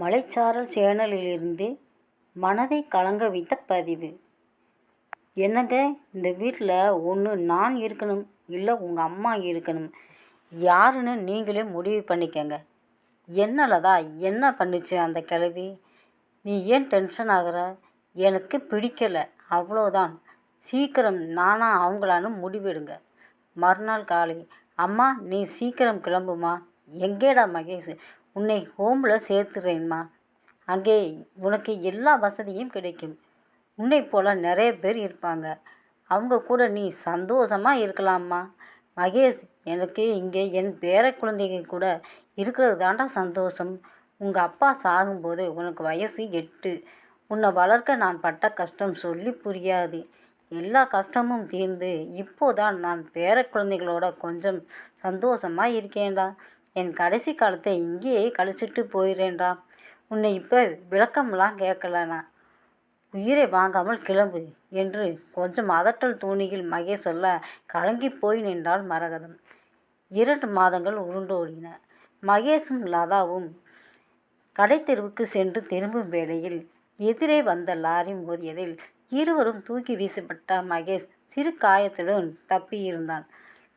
மலைச்சாரல் சேனலிலிருந்து மனதை கலங்க வைத்த பதிவு. என்னங்க இந்த வீட்டில் ஒன்று நான் இருக்கணும் இல்லை உங்கள் அம்மா இருக்கணும்? யாருன்னு நீங்களே முடிவு பண்ணிக்கங்க. என்னலதா என்ன பண்ணுச்சு அந்த கிழவி? நீ ஏன் டென்ஷன் ஆகுற? எனக்கு பிடிக்கலை அவ்வளோதான் சீக்கிரம் நானா அவங்களான்னு முடிவெடுங்க. மறுநாள் காலை அம்மா நீ சீக்கிரம் கிளம்புமா? எங்கேடா மகேஷ்? உன்னை ஹோமில் சேர்த்துறேன்மா. அங்கே உனக்கு எல்லா வசதியும் கிடைக்கும். உன்னை போல் நிறைய பேர் இருப்பாங்க. அவங்க கூட நீ சந்தோஷமாக இருக்கலாம்மா. மகேஷ் எனக்கு இங்கே என் பேர குழந்தைங்க கூட இருக்கிறது தாண்டா சந்தோஷம். உங்கள் அப்பா சாகும்போது உனக்கு வயசு எட்டு. உன்னை வளர்க்க நான் பட்ட கஷ்டம் சொல்லி புரியாது. எல்லா கஷ்டமும் தீர்ந்து இப்போதான் நான் பேர குழந்தைகளோட கொஞ்சம் சந்தோஷமாக இருக்கேன்டா. என் கடைசி காலத்தை இங்கேயே கழிச்சிட்டு போயிடுறேன்டா. உன்னை இப்போ விளக்கம்லாம் கேட்கலண்ணா. உயிரை வாங்காமல் கிளம்பு என்று கொஞ்சம் அதட்டல் தோணியில் மகேஷ் சொல்ல கலங்கி போய் நின்றாள் மரகதம். இரண்டு மாதங்கள் உருண்டோடின மகேஷும் லதாவும் கடைத்தெருவுக்கு சென்று திரும்பும் வேளையில் எதிரே வந்த லாரி மோதியதில் இருவரும் தூக்கி வீசப்பட்ட மகேஷ் சிறு காயத்துடன் தப்பியிருந்தான்.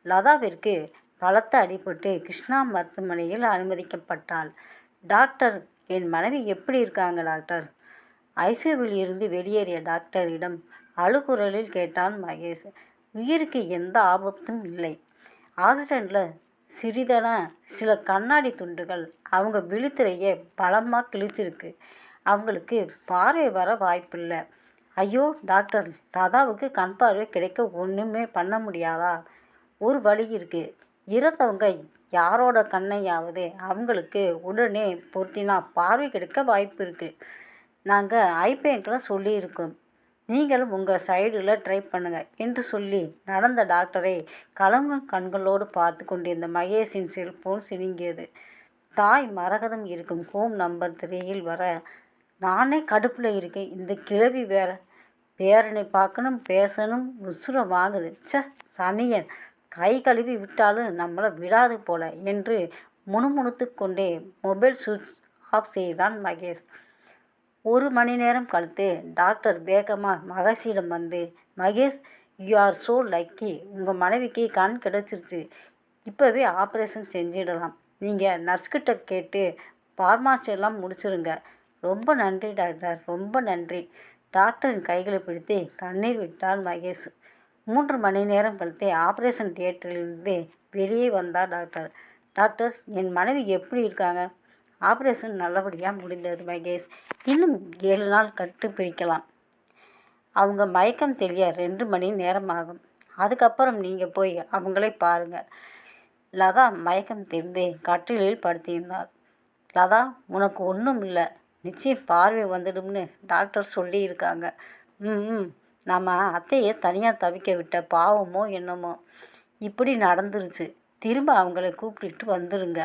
லதாவிற்கு பலத்த அடிபட்டு கிருஷ்ணா மருத்துவமனையில் அனுமதிக்கப்பட்டாள். டாக்டர் என் மனைவி எப்படி இருக்காங்க டாக்டர்? ஐசியூவில் இருந்து வெளியேறிய டாக்டரிடம் அழுகுரலில் கேட்டான் மகேஷ். உயிருக்கு எந்த ஆபத்தும் இல்லை. ஆக்சிடெண்ட்டில் சிறிதன சில கண்ணாடி துண்டுகள் அவங்க விழித்திரையே பலமாக கிழிச்சிருக்கு. அவங்களுக்கு பார்வை வர வாய்ப்பில்லை. ஐயோ டாக்டர் லதாவுக்கு கண் பார்வை கிடைக்க ஒன்றுமே பண்ண முடியாதா? ஒரு வழி இருக்குது இறந்தவங்க யாரோட கண்ணையாவது அவங்களுக்கு உடனே பொருத்தினா பார்வை கிடைக்க வாய்ப்பு இருக்குது நாங்கள் ஐபேங்கில் சொல்லியிருக்கோம். நீங்களும் உங்கள் சைடில் ட்ரை பண்ணுங்கள் என்று சொல்லி நடந்த டாக்டரை கலங்கும் கண்களோடு பார்த்து கொண்டிருந்த மகேஷின் செல்போன் சினுங்கியது தாய் மரகதம் இருக்கும் ஹோம் நம்பர் திரையில் வர நானே கடுப்பில் இருக்கேன். இந்த கிழவி வேற பேரனை பார்க்கணும் பேசணும் உசுரம் வாங்குது. ச சனியன். கை கழுவி விட்டாலும் நம்மளை விடாது போல என்று முணுமுணுத்து கொண்டே மொபைல் சுவிட்ச் ஆஃப் செய்தான் மகேஷ். ஒரு மணி நேரம் கழித்து டாக்டர் வேகமாக மகேஷிடம் வந்து Mahesh you are so lucky உங்கள் மனைவிக்கு கண் கிடச்சிருச்சு. இப்போவே ஆப்ரேஷன் செஞ்சிடலாம். நீங்கள் நர்ஸ்கிட்ட கேட்டு ஃபார்மாசி எல்லாம் முடிச்சிருங்க. ரொம்ப நன்றி டாக்டர் ரொம்ப நன்றி. டாக்டரின் கைகளை பிடித்து கண்ணீர் விட்டார் மகேஷ். மூன்று மணி நேரம் கழித்து ஆப்ரேஷன் தியேட்டரிலிருந்து வெளியே வந்தார் டாக்டர். டாக்டர் என் மனைவி எப்படி இருக்காங்க? ஆப்ரேஷன் நல்லபடியாக முடிந்தது மகேஷ். இன்னும் ஏழு நாள் கட்டு பிடிக்கலாம். அவங்க மயக்கம் தெரிய ரெண்டு மணி நேரம் ஆகும். அதுக்கப்புறம் நீங்கள் போய் அவங்களே பாருங்கள் லதா மயக்கம் தெரிந்து கட்டிலில் படுத்தியிருந்தாள் லதா உனக்கு ஒன்றும் இல்லை. நிச்சயம் பார்வை வந்துடும்னு டாக்டர் சொல்லியிருக்காங்க. ம் ம். நம்ம அத்தையை தனியாக தவிக்க விட்ட பாவமோ என்னமோ. இப்படி நடந்துருச்சு. திரும்ப அவங்கள கூப்பிட்டுட்டு வந்துடுங்க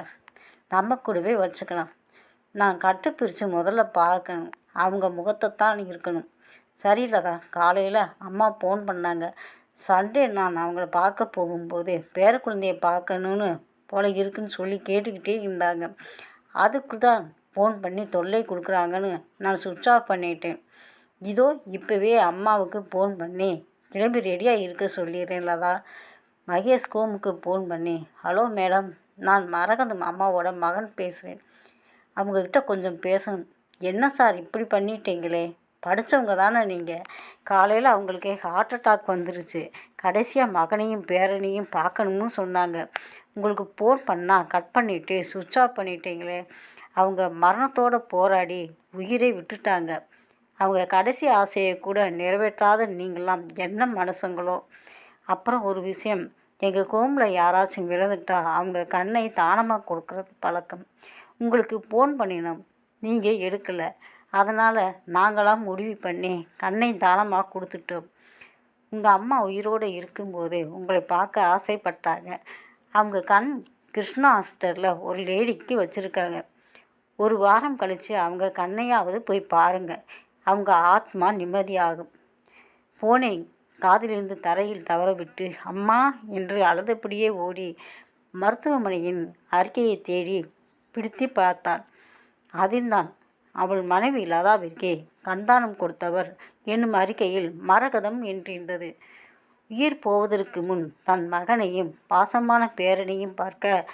நம்ம கூடவே வச்சுக்கலாம். நான் கட்டு பிரித்து முதல்ல பார்க்கணும். அவங்க முகத்தை தான் இருக்கணும். சரியில்லதா காலையில் அம்மா ஃபோன் பண்ணாங்க. சண்டே நான் அவங்கள பார்க்க போகும்போது பேர குழந்தைய பார்க்கணுன்னு போல இருக்குன்னு சொல்லி கேட்டுக்கிட்டே இருந்தாங்க. அதுக்கு தான் ஃபோன் பண்ணி தொல்லை கொடுக்குறாங்கன்னு நான் சுவிட்ச் ஆஃப் பண்ணிட்டேன். இதோ இப்போவே அம்மாவுக்கு ஃபோன் பண்ணி. கிளம்பி ரெடியாக இருக்க சொல்லிடுறேன் லதா. மகேஷ் கோமுக்கு ஃபோன் பண்ணி. Hello madam. நான் மரகந்த அம்மாவோட மகன் பேசுகிறேன் அவங்கக்கிட்ட கொஞ்சம் பேசணும். என்ன சார் இப்படி பண்ணிட்டீங்களே? படித்தவங்க தானே நீங்கள் காலையில் அவங்களுக்கு ஹார்ட் அட்டாக் வந்துருச்சு. கடைசியாக மகனையும் பேரனையும் பார்க்கணும்னு சொன்னாங்க. உங்களுக்கு ஃபோன் பண்ணால் கட் பண்ணிவிட்டு சுவிட்ச் ஆஃப் பண்ணிட்டீங்களே. அவங்க மரணத்தோடு போராடி உயிரை விட்டுட்டாங்க. அவங்க கடைசி ஆசையை கூட நிறைவேற்றாத நீங்களாம் என்ன மனசுங்களோ? அப்புறம் ஒரு விஷயம் எங்கள் கோமில் யாராச்சும் விழுந்துட்டா அவங்க கண்ணை தானமாக கொடுக்கறது பழக்கம். உங்களுக்கு ஃபோன் பண்ணினோம் நீங்கள் எடுக்கலை. அதனால் நாங்களாம் முடிவு பண்ணி கண்ணை தானமாக கொடுத்துட்டோம். உங்கள் அம்மா உயிரோடு இருக்கும்போது உங்களை பார்க்க ஆசைப்பட்டாங்க. அவங்க கண் கிருஷ்ணா ஹாஸ்பிட்டலில் ஒரு லேடிக்கு வச்சுருக்காங்க. ஒரு வாரம் கழித்து அவங்க கண்ணையாவது போய் பாருங்கள் அவங்க ஆத்மா நிம்மதியாகும். போனை காதிலிருந்து தரையில் தவறவிட்டு அம்மா என்று அழுதபடியே ஓடி மருத்துவமனையின் அறிக்கையை தேடி பிடித்து பார்த்தாள் அதில்தான் அவள் மனைவி லதாவிற்கே கண்தானம் கொடுத்தவர் என்னும் அறிக்கையில் மரகதம் என்றிருந்தது. உயிர் போவதற்கு முன் தன் மகனையும் பாசமான பேரனையும் பார்க்க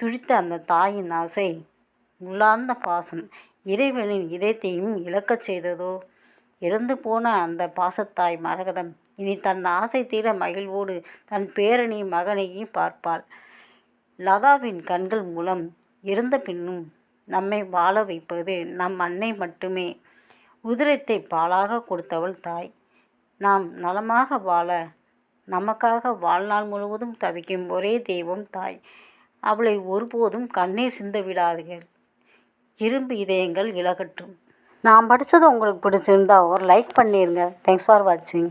துடித்த அந்த தாயின் ஆசை உள்ளார்ந்த பாசம் இறைவனின் இதயத்தையும் இழக்கச் செய்ததோ? இறந்து போன அந்த பாசத்தாய் மரகதம். இனி தன் ஆசை தீர மகிழ்வோடு தன் பேரணி மகனையும் பார்ப்பாள். லதாவின் கண்கள் மூலம். இறந்த பின்னும் நம்மை வாழ வைப்பது நம் அன்னை மட்டுமே. உதிரத்தை பாலாக கொடுத்தவள் தாய். நாம் நலமாக வாழ நமக்காக வாழ்நாள் முழுவதும் தவிக்கும் ஒரே தெய்வம் தாய். அவளை ஒருபோதும் கண்ணீர் சிந்த விடாதீர்கள் இரும்பு இதயங்கள் இழகட்டும் நான் படித்தது உங்களுக்கு பிடிச்சிருந்தா ஒரு லைக் பண்ணிடுங்க தேங்க்ஸ் ஃபார் வாட்சிங்